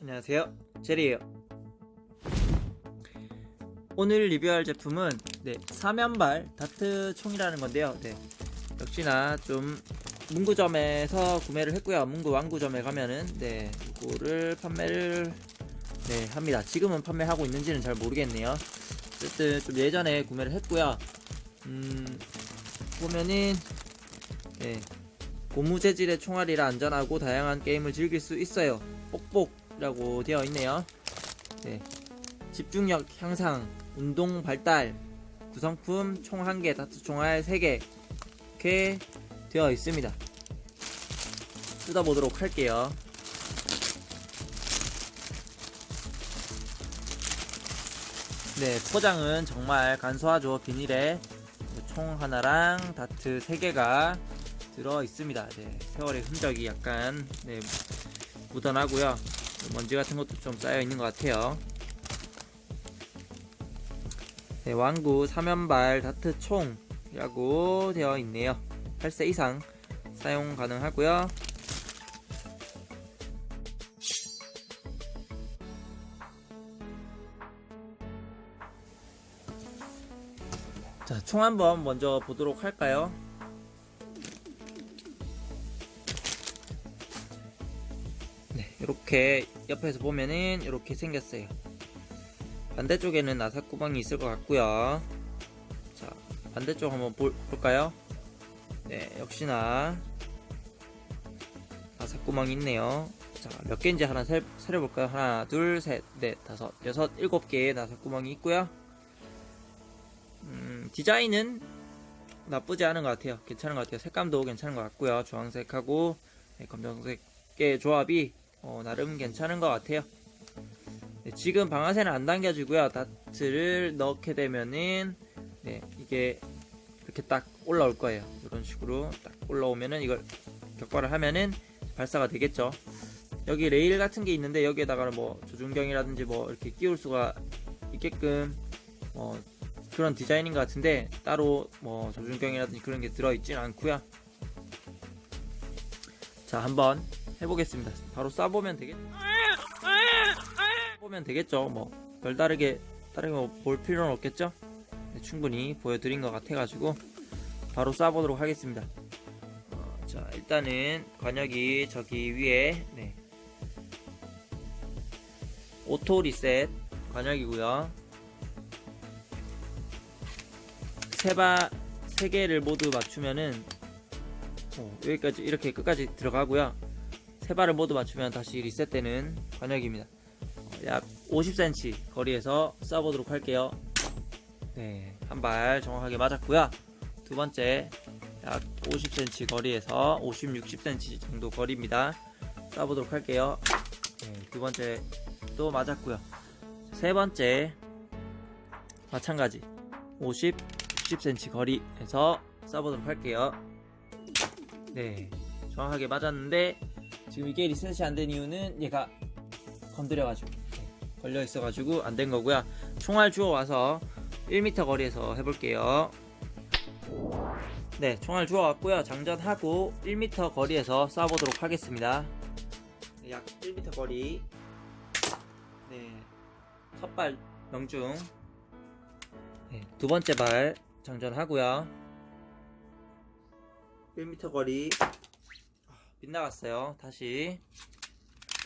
안녕하세요. 제리예요. 오늘 리뷰할 제품은 네, 사면발 다트 총이라는 건데요. 네, 역시나 좀 문구점에서 구매를 했고요. 문구 완구점에 가면은 네 이거를 판매를 네 합니다. 지금은 판매하고 있는지는 잘 모르겠네요. 어쨌든 좀 예전에 구매를 했고요. 음 보면은 네 고무 재질의 총알이라 안전하고 다양한 게임을 즐길 수 있어요. 뽁뽁이라고 되어 있네요. 네 집중력 향상 운동 발달 구성품 총 1개 다트 총알 3개 이렇게 되어 있습니다. 뜯어보도록 할게요. 네 포장은 정말 간소하죠. 비닐에 총 하나랑 다트 3개가 들어 있습니다. 네, 세월의 흔적이 약간 네, 묻어나고요. 먼지 같은 것도 좀 쌓여 있는 것 같아요. 네, 왕구 사면발 다트 총이라고 되어 있네요 8세 이상 사용 가능하고요 자, 총 한번 먼저 보도록 할까요? 네, 이렇게 옆에서 보면은 이렇게 생겼어요. 반대쪽에는 나사구멍이 있을 것 같고요. 자, 반대쪽 한번 볼, 볼까요? 네, 역시나 나사구멍이 있네요. 자, 몇 개인지 하나 세, 세려볼까요? 하나, 둘, 셋, 넷, 다섯, 여섯, 일곱 개의 나사구멍이 있고요. 음, 디자인은 나쁘지 않은 것 같아요. 괜찮은 것 같아요. 색감도 괜찮은 것 같고요. 주황색하고 네, 검정색의 조합이 어, 나름 괜찮은 것 같아요. 네, 지금 방아쇠는 안 당겨지고요. 다트를 넣게 되면은 네, 이게 이렇게 딱 올라올 거예요. 이런 식으로 딱 올라오면은 이걸 격발을 하면은 발사가 되겠죠. 여기 레일 같은 게 있는데 여기에다가 뭐 조준경이라든지 뭐 이렇게 끼울 수가 있게끔 어, 그런 디자인인 것 같은데 따로 뭐 조준경이라든지 그런 게 들어있진 않고요. 자 한번 해보겠습니다. 바로 쏴보면 되겠. 보면 되겠죠. 뭐 별다르게 다른 거 볼 필요는 없겠죠. 네, 충분히 보여드린 것 같아가지고 바로 쏴보도록 하겠습니다. 어, 자 일단은 관역이 저기 위에 네. 오토 리셋 관역이고요. 세바 세 개를 모두 맞추면은 어, 여기까지 이렇게 끝까지 들어가고요. 세 발을 모두 맞추면 다시 리셋되는 관역입니다. 어, 약 50cm 거리에서 쏴보도록 할게요. 네, 한 발 정확하게 맞았고요. 두 번째 약 50cm 거리에서 50, 60cm 정도 거리입니다. 쏴보도록 할게요. 네, 두 번째 또 맞았고요. 세 번째 마찬가지 50, 60cm 거리에서 쏴보도록 할게요. 네, 정확하게 맞았는데 지금 이게 리셋이 안 된 이유는 얘가 건드려가지고 네, 걸려 있어가지고 안 된 거고요. 총알 주워 와서 1m 거리에서 해볼게요. 네, 총알 주워 왔고요. 장전하고 1m 거리에서 쏴보도록 하겠습니다. 네, 약 1m 거리. 네, 첫발 명중. 네, 두 번째 발 장전하고요. 1m 거리 빗나갔어요. 다시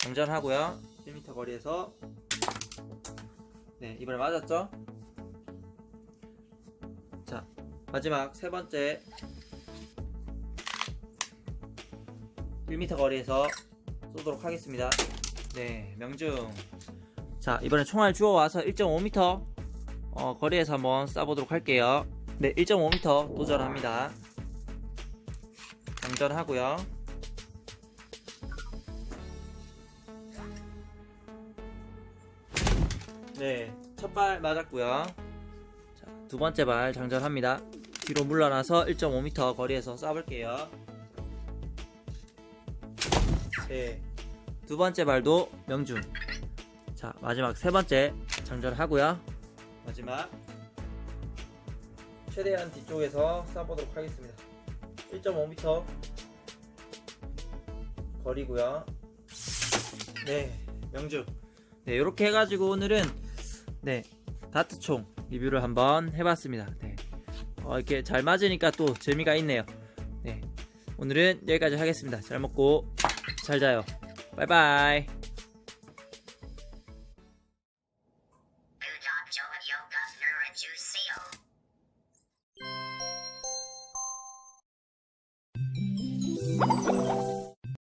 장전하고요. 1m 거리에서 네 이번에 맞았죠? 마지막 세 번째 1m 거리에서 쏘도록 하겠습니다. 네 명중. 자 이번에 총알 주워 와서 1.5m 어, 거리에서 한번 쏴보도록 할게요. 네 1.5m 도전합니다. 장전하고요. 네, 첫 발 맞았고요. 자, 두 번째 발 장전합니다. 뒤로 물러나서 1.5m 거리에서 쏴볼게요. 네, 두 번째 발도 명중. 자, 마지막 세 번째 장전하고요. 마지막 최대한 뒤쪽에서 쏴보도록 하겠습니다. 1.5m 거리고요. 네, 명중. 네, 이렇게 해가지고 오늘은 네 다트총 리뷰를 한번 해봤습니다. 네, 어, 이렇게 잘 맞으니까 또 재미가 있네요. 네, 오늘은 여기까지 하겠습니다. 잘 먹고 잘 자요. 바이바이.